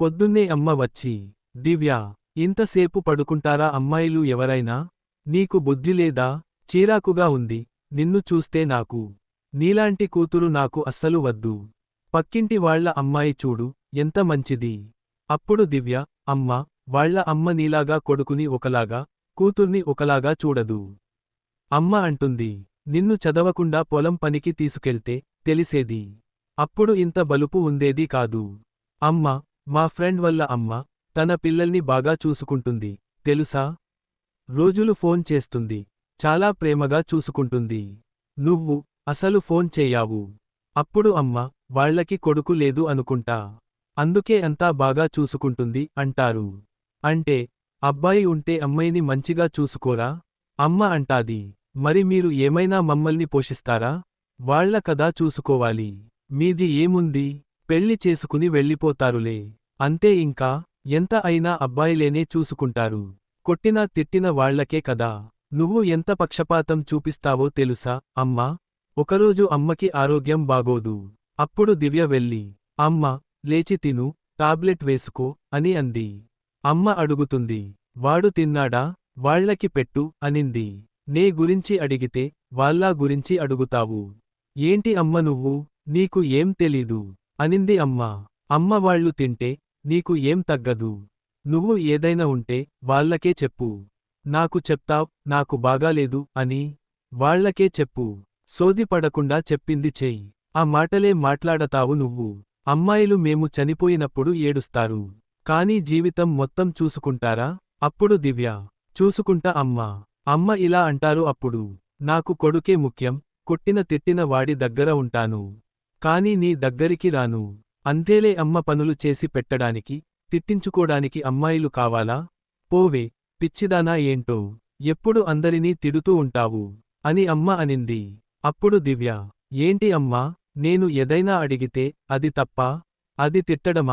పొద్దున్నే అమ్మ వచ్చి దివ్య ఇంతసేపు పడుకుంటారా అమ్మాయిలు ఎవరైనా? నీకు బుద్ధి లేదా? చీరాకుగా ఉంది నిన్ను చూస్తే నాకు. నీలాంటి కూతురు నాకు అస్సలు వద్దు. పక్కింటి వాళ్ళ అమ్మాయి చూడు ఎంత మంచిది. అప్పుడు దివ్య అమ్మ వాళ్ళ అమ్మ నీలాగా కొడుకుని ఒకలాగా కూతుర్ని ఒకలాగా చూడదు. అమ్మ అంటుంది నిన్ను చదవకుండా పొలం పనికి తీసుకెళ్తే తెలిసేది. అప్పుడు ఇంత బలుపు ఉందేది కాదు. అమ్మ మా ఫ్రెండ్ వల్ల అమ్మ తన పిల్లల్ని బాగా చూసుకుంటుంది తెలుసా? రోజులు ఫోన్ చేస్తుంది చాలా ప్రేమగా చూసుకుంటుంది. నువ్వు అసలు ఫోన్ చేయావు? అప్పుడు అమ్మ వాళ్ళకి కొడుకు లేదు అనుకుంటా. అందుకే అంతా బాగా చూసుకుంటుంది అంటారు. అంటే అబ్బాయి ఉంటే అమ్మాయిని మంచిగా చూసుకోరా? అమ్మ అంటాది. మరి మీరు ఏమైనా మమ్మల్ని పోషిస్తారా? వాళ్ళ కదా చూసుకోవాలి. మీది ఏముంది? పెళ్ళి చేసుకుని వెళ్ళిపోతారులే. అంతే ఇంకా ఎంత అయినా అబ్బాయిలేనే చూసుకుంటారు. కొట్టినా తిట్టిన వాళ్ళకే కదా. నువ్వు ఎంత పక్షపాతం చూపిస్తావో తెలుసా? అమ్మా ఒకరోజు అమ్మకి ఆరోగ్యం బాగోదు. అప్పుడు దివ్య వెళ్ళి అమ్మ లేచి తిను టాబ్లెట్ వేసుకో అని అంది. అమ్మ అడుగుతుంది వాడు తిన్నాడా? వాళ్ళకి పెట్టు అనింది. నే గురించి అడిగితే వాళ్ళ గురించి అడుగుతావు. ఏంటి అమ్మ నువ్వు? నీకు ఏం తెలీదు. అనింది అమ్మ. అమ్మ వాళ్ళు తింటే నీకు ఏం తగ్గదు. నువ్వు ఏదైనా ఉంటే వాళ్ళకే చెప్పు. నాకు చెప్తావ్ నాకు బాగాలేదు అని వాళ్ళకే చెప్పు. సోదిపడకుండా చెప్పింది చెయ్యి ఆ మాటలే మాట్లాడతావు నువ్వు. అమ్మాయిలు మేము చనిపోయినప్పుడు ఏడుస్తారు. కానీ జీవితం మొత్తం చూసుకుంటారా? అప్పుడు దివ్య. చూసుకుంటా అమ్మా. అమ్మ ఇలా అంటారు అప్పుడు. నాకు కొడుకే ముఖ్యం. కొట్టిన తిట్టిన వాడి దగ్గర ఉంటాను. కాని నీ దగ్గరికి రాను. అంతేలే అమ్మ పనులు చేసి పెట్టడానికి తిట్టించుకోడానికి అమ్మాయిలు కావాలా? పోవే పిచ్చిదానా ఏంటో? ఎప్పుడు అందరినీ తిడుతూ ఉంటావు? అని అమ్మ అనింది. అప్పుడు దివ్య ఏంటి అమ్మా? నేను ఎదైనా అడిగితే అది తప్ప? అది తిట్టడమా?